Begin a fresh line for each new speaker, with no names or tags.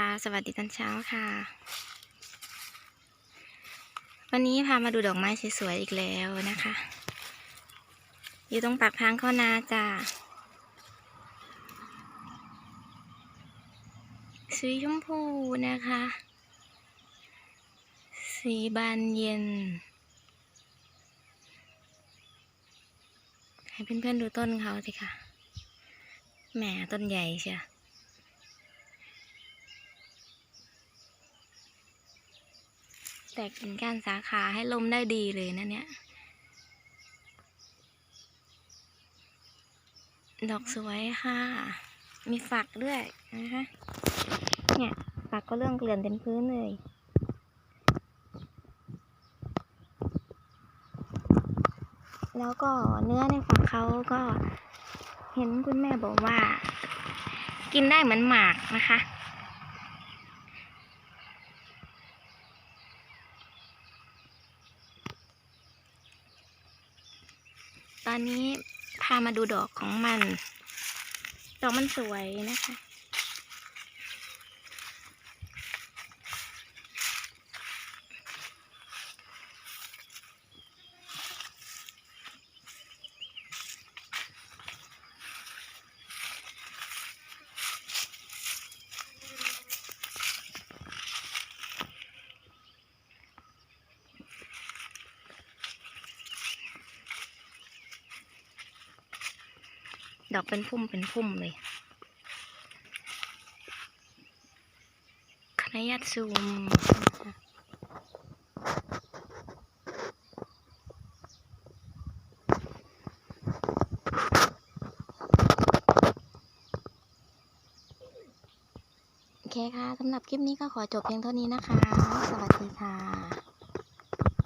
ค่ะ สวัสดีตอนเช้าค่ะ วันนี้พามาดูดอกไม้สวยๆอีกแล้วนะคะ อยู่ตรงปากทางเข้านาจ้าสีชมพูนะคะ สีบานเย็น ให้เพื่อนๆดูต้นเขาสิค่ะ แหมต้นใหญ่เชียว แตกกิ่งก้านสาขาให้ลมได้ดีเลยนะเนี่ย ดอกสวยค่ะ มีฝักด้วยนะคะ เนี่ยฝักก็เรื่องเกลื่อนเต็มพื้นเลยแล้วก็เนื้อในฝักเขาก็เห็นคุณแม่บอกว่า กินได้เหมือนหมากนะคะ ตอนนี้พามาดูดอกของมัน ดอกมันสวยนะคะ ดอกเป็นพุ่มเป็นพุ่มเลยขออนุญาตซูมโอเคค่ะ สำหรับคลิปนี้ก็ขอจบเพียงเท่านี้นะคะ สวัสดีค่ะ